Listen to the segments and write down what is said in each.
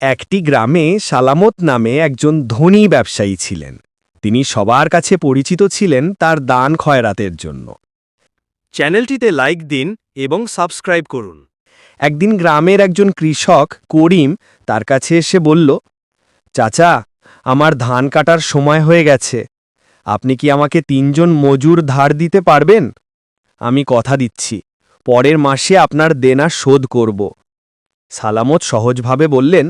একটি গ্রামে সালামত নামে একজন ধনী ব্যবসায়ী ছিলেন। তিনি সবার কাছে পরিচিত ছিলেন তার দান খয়রাতের জন্য। চ্যানেলটিতে লাইক দিন এবং সাবস্ক্রাইব করুন। একদিন গ্রামের একজন কৃষক, করিম, তার কাছে এসে বলল, চাচা, আমার ধান কাটার সময় হয়ে গেছে। আপনি কি আমাকে তিনজন মজুর ধার দিতে পারবেন? আমি কথা দিচ্ছি। পরের মাসে আপনার দেনা শোধ করব। সালামত সহজভাবে বললেন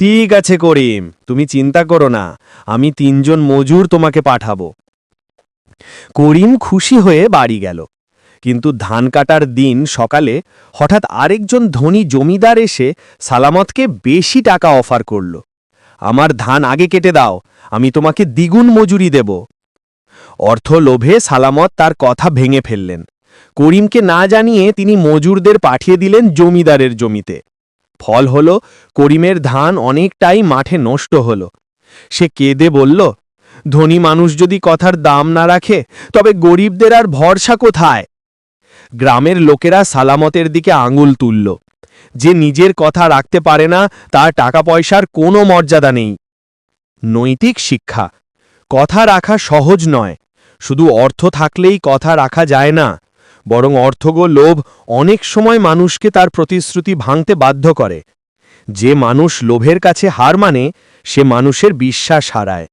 ঠিক আছে, করিম। তুমি চিন্তা করো না। আমি তিনজন মজুর তোমাকে পাঠাবো। করিম খুশি হয়ে বাড়ি গেল। কিন্তু ধান কাটার দিন সকালে হঠাৎ আরেকজন ধনী জমিদার এসে সালামতকে বেশি টাকা অফার করল। আমার ধান আগে কেটে দাও, আমি তোমাকে দ্বিগুণ মজুরি দেব। অর্থ লোভে সালামত তার কথা ভেঙে ফেললেন। করিমকে না জানিয়ে তিনি মজুরদের পাঠিয়ে দিলেন জমিদারের জমিতে। ফল হল, করিমের ধান অনেকটাই মাঠে নষ্ট হল। সে কেঁদে বলল, ধনী মানুষ যদি কথার দাম না রাখে, তবে গরিবদের আর ভরসা কোথায়? গ্রামের লোকেরা সালামতের দিকে আঙুল তুলল। যে নিজের কথা রাখতে পারে না, তার টাকা পয়সার কোনো মর্যাদা নেই। নৈতিক শিক্ষা। কথা রাখা সহজ নয়। শুধু অর্থ থাকলেই কথা রাখা যায় না। বরং অর্থগো লোভ অনেক সময় মানুষকে তার প্রতিশ্রুতি ভাঙতে বাধ্য করে। যে মানুষ লোভের কাছে হার মানে সে মানুষের বিশ্বাস হারায়।